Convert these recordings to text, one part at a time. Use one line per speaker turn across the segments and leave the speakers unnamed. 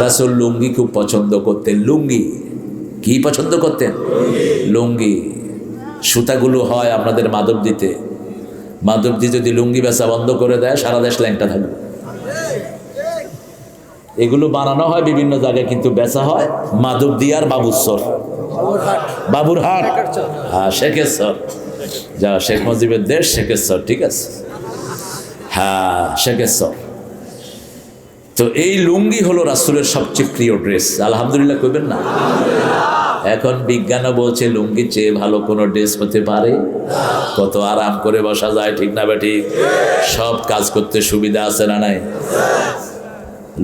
রাসুল লুঙ্গি খুব পছন্দ করতেন। লুঙ্গি? কি পছন্দ করতেন? লুঙ্গি। সুতাগুলো হয় আপনাদের মাধব দিতে মাধবদি যদি লুঙ্গি বেচা বন্ধ করে দেয়, সারা দেশ ল্যাংটা থাকবে। এগুলো বানানো হয় বিভিন্ন জায়গায়, কিন্তু বেচা হয় মাধবদি আর বাবুসর বাবুরহাট। হ্যাঁ শেখেশ্বর। যা শেখ মুজিবের দেশ শেখেশ্বর, ঠিক আছে। হ্যাঁ শেখেশ্বর। তো এই লুঙ্গি হলো রাসুলের সবচেয়ে প্রিয় ড্রেস। আলহামদুলিল্লাহ কইবেন না? এখন বিজ্ঞানও বলছে লুঙ্গি চেয়ে ভালো কোনো ড্রেস হতে পারে। কত আরাম করে বসা যায়, ঠিক না বেঠিক সব কাজ করতে সুবিধা আছে না নাই?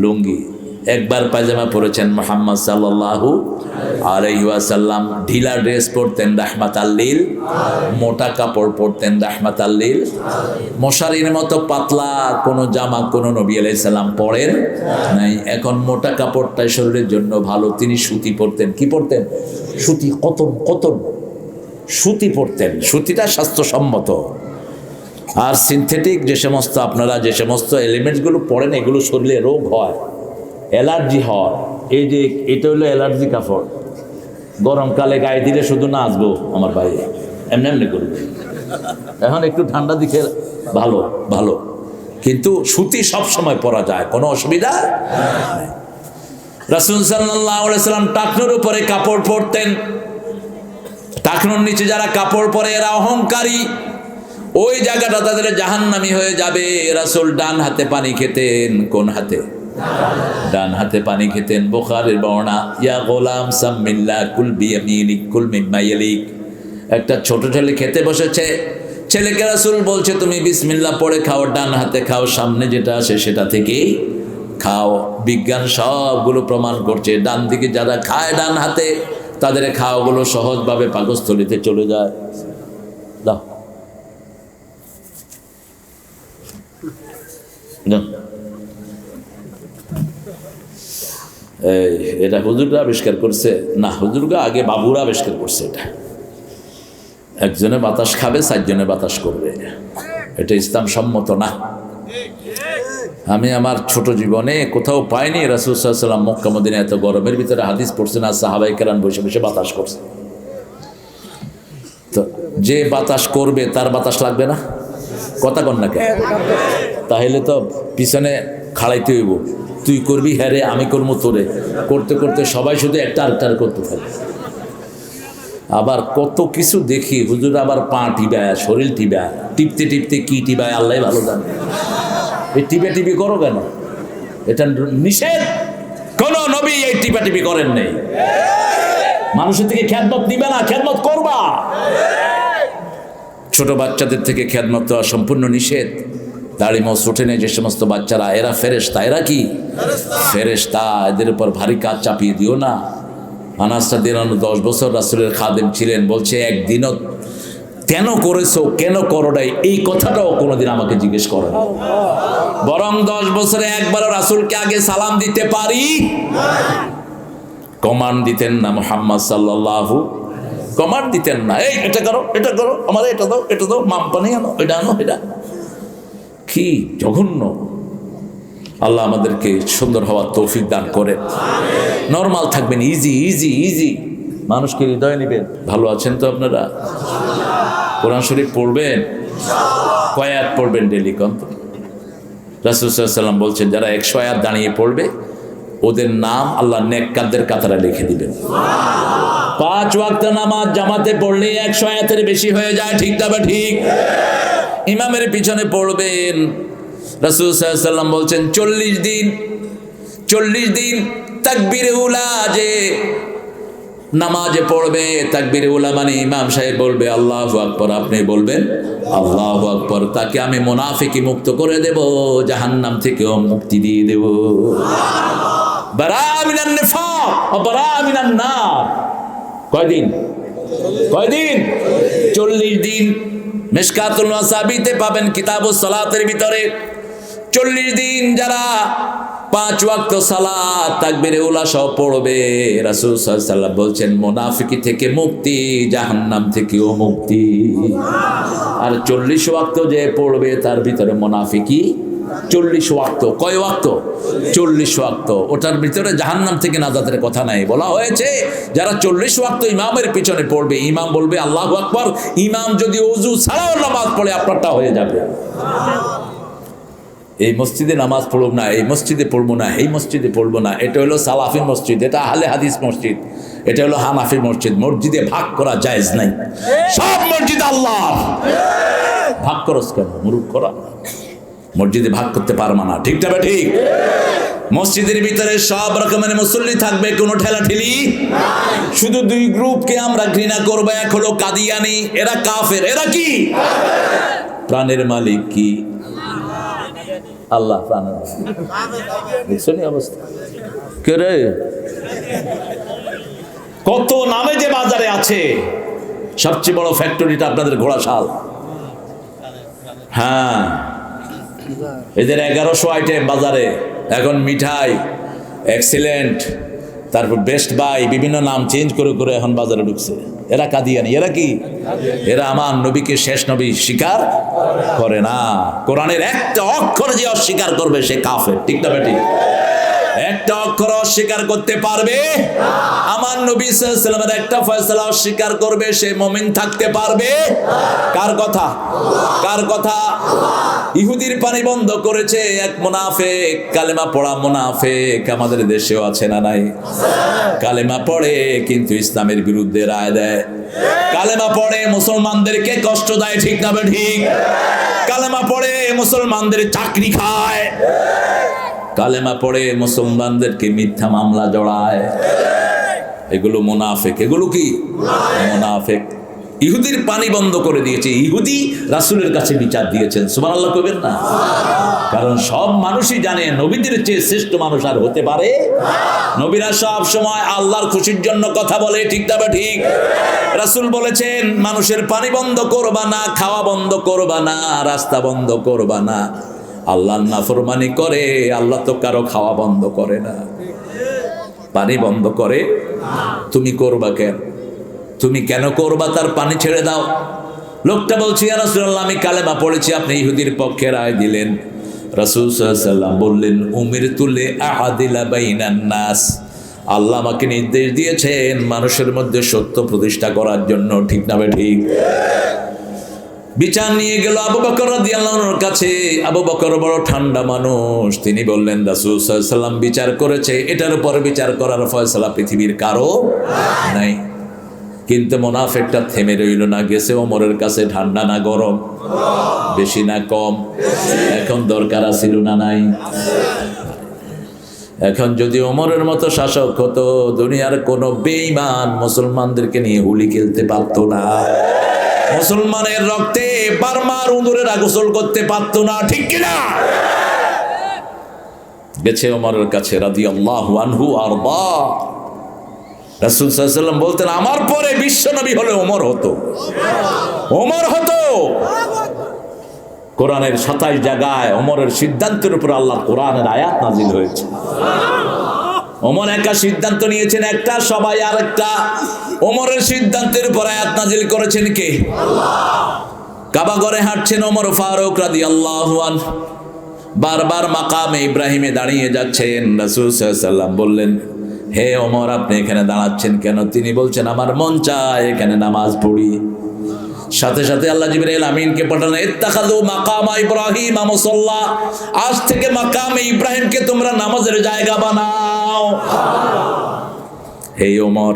লুঙ্গি। একবার পায়জামা পরেছেন মোহাম্মদ সাল্লাল্লাহু আলাইসাল্লাম ঢিলা ড্রেস পরতেন রাহমাত আল্লিল মোটা কাপড় পরতেন রাহমাত আল্লিল মশারির মতো পাতলা কোনো জামা কোনো নবী আলাইসাল্লাম পরেন নাই। এখন মোটা কাপড়টাই শরীরের জন্য ভালো। তিনি সুতি পরতেন। কি পরতেন? সুতি কতন কতন সুতি পরতেন। সুতিটা স্বাস্থ্যসম্মত। আর সিনথেটিক যে সমস্ত আপনারা যে সমস্ত এলিমেন্টসগুলো পড়েন এগুলো শরীরে রোগ হয়। অ্যালার্জি হয় এই যে এটা হলো অ্যালার্জি কাপড়। গরমকালে গায়ে দিলে শুধু নাচবো আমার বাইরে এমনি এমনি করবে। এখন একটু ঠান্ডা দিকে ভালো ভালো। কিন্তু সুতি সব সময় পরা যায়, কোনো অসুবিধা নেই। রাসুল সাল্লাম টাকনুর উপরে কাপড় পরতেন। টাকনুর নিচে যারা কাপড় পরে, এরা অহংকারী। ওই জায়গাটা তাদের জাহান্নামি হয়ে যাবে। রাসুল ডান হাতে পানি খেতেন, কোন হাতে? ডান হাতে পানি খেতেন বোখারের বর্ণা, ইয়া গোলাম, সাম্মিল্লা, কুল বিয়ামিলিক কুল মিম্মাইলিক একটা ছোট ছেলে খেতে বসেছে। ছেলেকে রাসুল বলছে, তুমি বিসমিল্লা পড়ে খাও, ডান হাতে খাও, সামনে যেটা আছে সেটা থেকেই খাও। বিজ্ঞান সবগুলো প্রমাণ করছে। ডান দিকে যারা খায় ডান হাতে, তাদের খাওয়াগুলো সহজভাবে পাকস্থলিতে চলে যায়। দাও দাও। এই এটা হুজুররা আবিষ্কার করছে। না হুজুররা আগে বাবুরা আবিষ্কার করছে এটা। একজনে বাতাস খাবে, চারজনে বাতাস করবে। এটা ইসলাম সম্মত না। আমি আমার ছোট জীবনে কোথাও পাইনি রাসুলসাল্লাম মক্কা মদিনা এত গরমের ভিতরে হাদিস পড়ছে না সাহাবাই কেরান বসে বসে বাতাস করছে। তো যে বাতাস করবে, তার বাতাস লাগবে না? কথা কন না কেন? তাহলে তো পিছনে খাড়াইতে হইব। তুই করবি? হ্যাঁ রে, আমি করব তোরে। করতে করতে সবাই শুধু একটা আরেকটার করতে থাকে। আবার কত কিছু দেখি, হুজুর আবার পা টিবায় শরীর টিবায় টিপতে টিপতে কি টিবায় আল্লাহ ভালো জানে। এই টিপে টিপি করো কেন? এটা নিষেধ। কোন নবী এই টিপা টিপি করেন নেই। মানুষের থেকে খ্যাতমত নিবে না খ্যাতমত করবা। ছোট বাচ্চাদের থেকে খ্যাতমত সম্পূর্ণ নিষেধ। দাড়ি মোস ওঠে নেই, যে সমস্ত বাচ্চারা, এরা ফেরেস্তা এরা কি? ফেরেস্তা এদের উপর ভারী কাজ চাপিয়ে দিও না। আনাসটা দিনানো দশ বছর রাসুলের খাদেম ছিলেন, বলছে, একদিনও কেন করেছ, কেন করো নাই? এই কথাটাও কোনোদিন আমাকে জিজ্ঞেস করে। বরং দশ বছরে একবারও রাসুলকে আগে সালাম দিতে পারি? কমান্ড দিতেন না মোহাম্মদ সাল্লাল্লাহু। কমান্ড দিতেন না, এই, এটা করো এটা করো আমার এটা দাও এটা দাও মাম পানি আনো, এটা আনো, এটা কি জঘন্য? আল্লাহ আমাদেরকে সুন্দর হওয়ার তৌফিক দান করে নর্মাল থাকবেন ইজি ইজি ইজি মানুষকে হৃদয় নেবেন। ভালো আছেন তো আপনারা? কোরআন শরীফ পড়বেন? কয়াত পড়বেন ডেলি কন্ত রাসুসাল্লাম বলছেন, যারা একশো আয়াত দাঁড়িয়ে পড়বে, ওদের নাম আল্লাহ নেককারদের কাতারা লিখে দিবেন। পাঁচ ওয়াক্ত নামাজ জামাতে পড়লে একশো আয়াতের বেশি হয়ে যায়, ঠিক তবে ঠিক? ইমামের পিছনে পড়বেন। রাসুল সাল্লাম বলছেন, চল্লিশ দিন চল্লিশ দিন তাকবির উলা যে নামাজে পড়বে, তাকবির উলা মানে ইমাম সাহেব বলবে, আল্লাহ আকবর। আপনি বলবেন, আল্লাহ আকবর। তাকে আমি মোনাফিকি মুক্ত করে দেব, জাহান্নাম থেকেও মুক্তি দিয়ে দেব। কয়দিন? কয়দিন? চল্লিশ দিন মেশকাতুল মাসাবিতে পাবেন কিতাবুস সালাতের ভিতরে। চল্লিশ দিন যারা পাঁচ ওয়াক্ত সালাত, তাকবিরে উলা সহ পড়বে। রাসূল সাল্লাল্লাহু বলছেন, মুনাফিকি থেকে মুক্তি, জাহান্নাম থেকেও মুক্তি। আর চল্লিশ ওয়াক্ত যে পড়বে, তার ভিতরে মুনাফিকি চল্লিশ ওয়াক্ত। কয় ওয়াক্ত? চল্লিশ ওয়াক্ত। ওটার ভিতরে জাহান্নাম থেকে নাজাতের কথা নাই। বলা হয়েছে, যারা চল্লিশ ওয়াক্ত ইমামের পিছনে পড়বে, ইমাম বলবে, আল্লাহ আকবর। ইমাম যদি অজু ছাড়াও নামাজ পড়ে, আপনারটা হয়ে যাবে। এই মসজিদে নামাজ পড়ব না, এই মসজিদে পড়ব না, এই মসজিদে পড়ব না। এটা হলো সালাফি মসজিদ, এটা আহলে হাদিস মসজিদ, এটা হলো হানাফি মসজিদ। মসজিদে ভাগ করা জায়েজ নাই। সব মসজিদ আল্লাহ ভাগ করস কেন? মুরুখ করা? মসজিদে ভাগ করতে পারবা না। ঠিক তবে ঠিক? মসজিদের ভিতরে সব রকমের মুসল্লি থাকবে, কোনো ঠেলা ঠেলি শুধু দুই গ্রুপকে আমরা ঘৃণা করব, এক হলো কাদিয়ানি, এরা কাফের, এরা কি? প্রাণের মালিক কি? আল্লাহ প্রাণের অবস্থা? কে রে? কত নামে যে বাজারে আছে? সবচেয়ে বড় ফ্যাক্টরিটা আপনাদের ঘোড়াশাল। হ্যাঁ। এদের এগারোশো আইটেম বাজারে। এখন মিঠাই এক্সিলেন্ট তারপর বেস্ট বাই বিভিন্ন নাম চেঞ্জ করে করে এখন বাজারে ঢুকছে। এরা কাদিয়ানি, এরা কি? এরা আমার নবীকে শেষ নবী স্বীকার করে না। কোরআনের একটা অক্ষর যে অস্বীকার করবে সে কাফের, ঠিক না বেটি? একটা অক্ষর অস্বীকার করতে পারবে? আমার নবী সাল্লামের একটা ফয়সালা অস্বীকার করবে, সে মমিন থাকতে পারবে? কার কথা? কার কথা? ইহুদির পানি বন্ধ করেছে, এক মুনাফেক, কালেমা পড়া মুনাফেক আমাদের দেশেও আছে না নাই? কালেমা পড়ে, কিন্তু ইসলামের বিরুদ্ধে রায় দেয়। কালেমা পড়ে, মুসলমানদেরকে কষ্ট দেয়, ঠিক না ঠিক কালেমা পড়ে, মুসলমানদের চাকরি খায়। কালেমা পড়ে মুসলমানদেরকে মিথ্যা মামলা জড়ায়। এগুলো মুনাফেক। এগুলো কি? মুনাফেক। ইহুদির পানি বন্ধ করে দিয়েছে। ইহুদি রাসূলের কাছে বিচার দিয়েছেন। সুমান আল্লাহ না? কারণ সব মানুষই জানে, নবীদের চেয়ে শ্রেষ্ঠ মানুষ আর হতে পারে নবীরা সব সময় আল্লাহর খুশির জন্য কথা বলে, ঠিক তবে ঠিক? রাসূল বলেছেন, মানুষের পানি বন্ধ করবা না, খাওয়া বন্ধ করবা না, রাস্তা বন্ধ করবা না। আল্লাহর নাফরমানি করে, আল্লাহ তো কারও খাওয়া বন্ধ করে না। পানি বন্ধ করে। তুমি করবা কেন? তুমি কেন করবা? তার পানি ছেড়ে দাও। লোকটা বলছি, "ইয়া রাসূলুল্লাহ, আমি কালেমা পড়েছি, আপনি ইহুদির পক্ষে রায় দিলেন। রাসুলসাল্লাম বললেন, উমির তুলে নাস। আল্লাহ আমাকে নির্দেশ দিয়েছেন মানুষের মধ্যে সত্য প্রতিষ্ঠা করার জন্য, ঠিক না ঠিক? বিচার নিয়ে গেল আবু বকর কাছে। আবু বকর বড় ঠান্ডা মানুষ। তিনি বললেন, রাসূল সাল্লাল্লাহু সাল্লাম বিচার করেছে। এটার উপর বিচার করার ফয়সালা পৃথিবীর কারও নাই। কিন্তু মোনাফেকটা থেমে রইল না, গেছে ওমরের কাছে, ঠান্ডা না গরম, বেশি না কম। এখন দরকার আছিল না নাই? এখন যদি ওমরের মতো শাসক হতো, দুনিয়ার কোনো বেঈমান মুসলমানদেরকে নিয়ে হুলি খেলতে পারতো না। মুসলমানের রক্তে বারমার উঁদুরেরা গোসল করতে পারতো না, ঠিক কিনা? গেছে ওমরের কাছে রাদি আল্লাহ আর বা রাসুল সাল্লাম বলতেন, আমার পরে বিশ্বনবী হলে ওমর হতো। ওমর হতো। কোরআনের সাতাশ জায়গায় ওমরের সিদ্ধান্তের উপর আল্লাহ কোরআনের আয়াত নাজিল হয়েছে। ওমর একা সিদ্ধান্ত নিয়েছেন, একটা, সবাই আর একটা ওমরের সিদ্ধান্তের আয়াত নাজিল করেছেন কে? কাবা ঘরে হাঁটছেন ওমর ফারুক রাদি আল্লাহ বারবার মাকামে ইব্রাহিমে দাঁড়িয়ে যাচ্ছেন, রাসুল সাল্লাম বললেন, হে ওমর, আপনি এখানে দাঁড়াচ্ছেন কেন? তিনি বলছেন, আমার মন চায় এখানে নামাজ পড়ি। সাথে সাথে আল্লাহ জিবরাইল আমিনকে পাঠানো ইত্তাখাযু মাকামা ইব্রাহিম মুসাল্লা। আজ থেকে মাকামে ইব্রাহিমকে তোমরা নামাজের জায়গা বানাও। হে ওমর।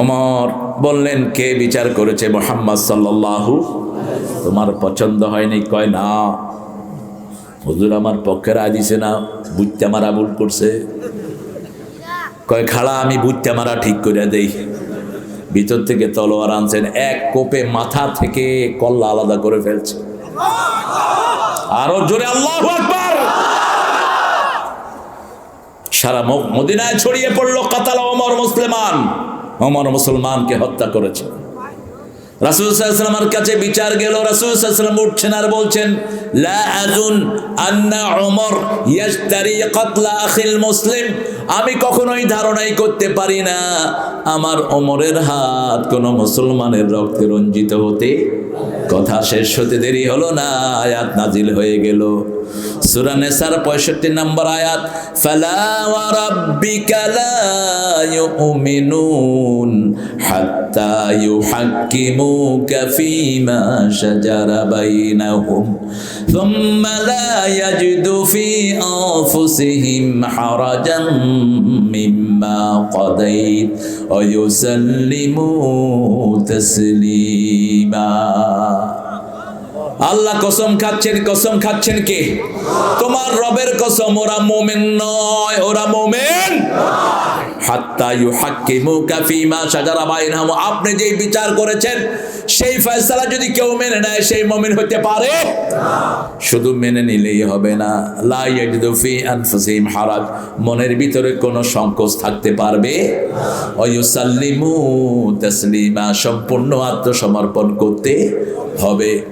ওমর বললেন, কে বিচার করেছে মোহাম্মদ সাল্লাল্লাহু? তোমার পছন্দ হয়নি। কয়, না। হুজুর আমার পক্ষে রায় দিছে না, বুঝতে মারা ভুল করছে। কয় খাড়া আমি বুঝতে মারা ঠিক করে দেই। ভিতর থেকে তলোয়ার আনছেন, এক কোপে মাথা থেকে কল্লা আলাদা করে ফেলছে। আরও জোরে, আল্লাহ আকবার! সারা মদিনায় ছড়িয়ে পড়ল কাতালা অমর মুসলমান। অমর মুসলমানকে হত্যা করেছে। কাছে বিচার গেল। উঠছেন আর বলছেন মুসলিম। আমি কখনোই ধারণাই করতে পারি না, আমার অমরের হাত কোন মুসলমানের রক্তে রঞ্জিত হতে কথা শেষ হতে দেরি হলো না, আয়াত নাজিল হয়ে গেল। সূরা নেসার 65 নম্বর আয়াত ফালা ওয়া রাব্বিকা লা ইউমিনুন হাত্তা ইউহাক্কিমুকা ফীমা শাজারা বাইনাহুম থুম্মা লা ইয়াজিদু ফি আনফুসিহিম হারাজান মিম্মা قضيت ويسلموا تسليما আল্লাহ কসম খাচ্ছেন কসম খাচ্ছেন কে? তোমার রবের কসম, ওরা মোমেন নয়, ওরা মোমেন আপনি যেই বিচার করেছেন, সেই ফয়সালা যদি কেউ মেনে নেয়, সেই মুমিন হতে পারে। শুধু মেনে নিলেই হবে না। হারাজ। মনের ভিতরে কোনো সংকোচ থাকতে পারবে? সম্পূর্ণ আত্মসমর্পণ করতে হবে।